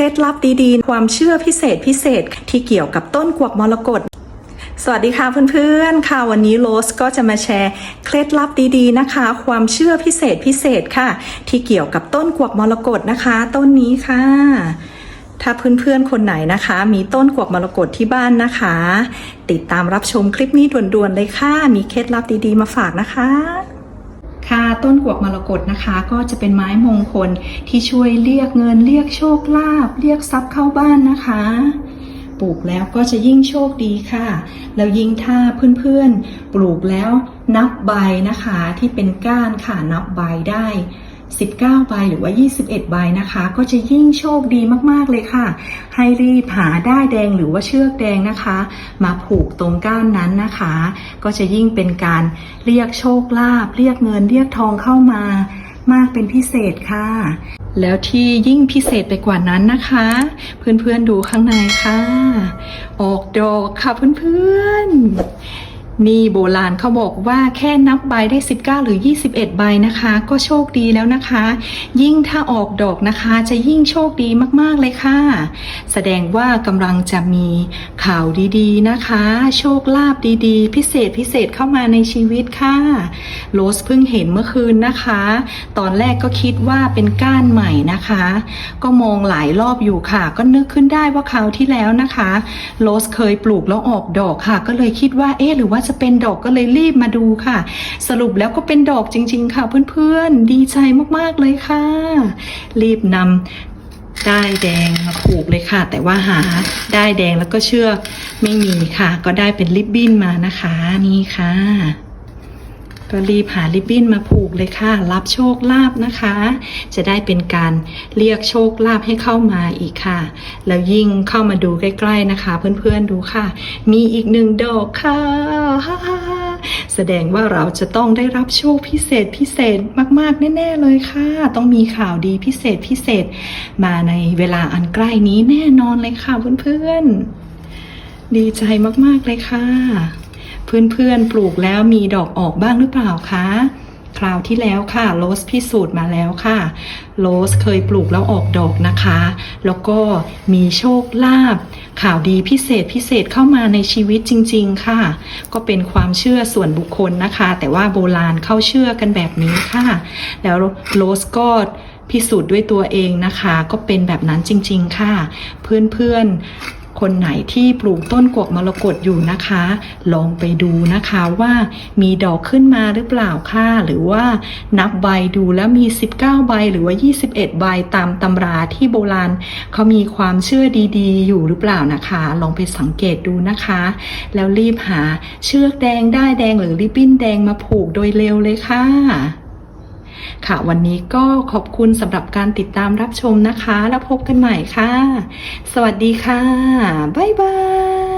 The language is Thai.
ล็ดลับดีๆ ความเชื่อพิเศษพิเศษที่เกี่ยวกับต้นกวักมรกตสวัสดีค่ะเพื่อนๆ ค่ะวันนี้โรสก็จะมาแชร์เคล็ดลับดีๆนะคะ ความเชื่อพิเศษพิเศษค่ะ ที่เกี่ยวกับต้นกวักมรกตนะคะ ต้นนี้ค่ะ ถ้าเพื่อนๆคนไหนนะคะ มีต้นกวักมรกตที่บ้านนะคะ ติดตามรับชมคลิปนี้ด่วนๆเลยค่ะ มีเคล็ดลับดีๆมาฝากนะคะ ค่ะต้นกวกมรกตนะคะ ก็จะเป็นไม้มงคลที่ช่วยเรียกเงินเรียกโชคลาภเรียกทรัพย์เข้าบ้านนะคะ ปลูกแล้วก็จะยิ่งโชคดีค่ะ แล้วยิ่งถ้าเพื่อนๆ ปลูกแล้วนับใบนะคะที่เป็นก้านค่ะนับใบได้ 19 ใบหรือว่า 21 ใบนะคะ ก็จะยิ่งโชคดีมากๆเลยค่ะ ให้รีบหาได้าแดงหรือว่าเชือกแดงนะคะ มาผูกตรงก้านนั้นนะคะ ก็จะยิ่งเป็นการเรียกโชคลาภเรียกเงินเรียกทองเข้ามามากเป็นพิเศษค่ะ แล้วที่ยิ่งพิเศษไปกว่านั้นนะคะ เพื่อนๆดูข้างในค่ะ ออกดอกค่ะเพื่อนๆ นี่โบราณเขาบอกว่าแค่นับใบได้ 19 หรือ 21 ใบนะคะ ก็โชคดีแล้วนะคะ ยิ่งถ้าออกดอกนะคะ จะยิ่งโชคดีมากๆเลยค่ะ แสดงว่ากำลังจะมีข่าวดีๆนะคะ โชคลาภดีๆ พิเศษพิเศษเข้ามาในชีวิตค่ะโรสเพิ่งเห็นเมื่อคืนนะคะ ตอนแรกก็คิดว่าเป็นก้านใหม่นะคะ ก็มองหลายรอบอยู่ค่ะ ก็นึกขึ้นได้ว่าคราวที่แล้วนะคะโรสเคยปลูกแล้วออกดอกค่ะ ก็เลยคิดว่าเอ๊ะหรือว่าจะเป็นดอกก็เลยรีบมาดูค่ะ สรุปแล้วก็เป็นดอกจริง ๆ ค่ะ เพื่อนๆ ดีใจมากๆเลยค่ะ รีบนำได้แดงมาผูกเลยค่ะ แต่ว่าหาได้แดงแล้วก็เชือกไม่มีค่ะ ก็ได้เป็นริบบิ้นมานะคะ นี่ค่ะ ก็รีบหาริบบิ้นมาผูกเลยค่ะ รับโชคลาภนะคะ จะได้เป็นการเรียกโชคลาภให้เข้ามาอีกค่ะ แล้วยิ่งเข้ามาดูใกล้ ๆนะคะ เพื่อนๆดูค่ะ มีอีกหนึ่งดอกค่ะแสดงว่าเราจะต้องได้รับโชคพิเศษพิเศษมาก ๆ แน่ ๆ เลยค่ะ ต้องมีข่าวดีพิเศษพิเศษ มาในเวลาอันใกล้นี้แน่นอนเลยค่ะเพื่อนๆดีใจมาก ๆ เลยค่ะ เพื่อนๆปลูกแล้วมีดอกออกบ้างหรือเปล่าคะคราวที่แล้วค่ะโรสพิสูจน์มาแล้วค่ะโรสเคยปลูกแล้วออกดอกนะคะ แล้วก็มีโชคลาภข่าวดีพิเศษพิเศษเข้ามาในชีวิตจริง ๆ ค่ะ ก็เป็นความเชื่อส่วนบุคคลนะคะ แต่ว่าโบราณเข้าเชื่อกันแบบนี้ค่ะ แล้วโรสก็พิสูจน์ด้วยตัวเองนะคะ ก็เป็นแบบนั้นจริง ๆ ค่ะ เพื่อนๆ คนไหนที่ปลูกต้นกวกมรกตอยู่นะคะ ลองไปดูนะคะว่ามีดอกขึ้นมาหรือเปล่าค่ะหรือว่านับใบดูแล้วมี 19 ใบหรือว่า 21 ใบตามตำราที่โบราณเขามีความเชื่อดีๆ อยู่หรือเปล่านะคะ ลองไปสังเกตดูนะคะ แล้วรีบหาเชือกแดงได้แดงหรือริบบิ้นแดงมาผูกโดยเร็วเลยค่ะ ค่ะ วันนี้ก็ขอบคุณสำหรับการติดตามรับชมนะคะ แล้วพบกันใหม่ค่ะ สวัสดีค่ะ บ๊ายบาย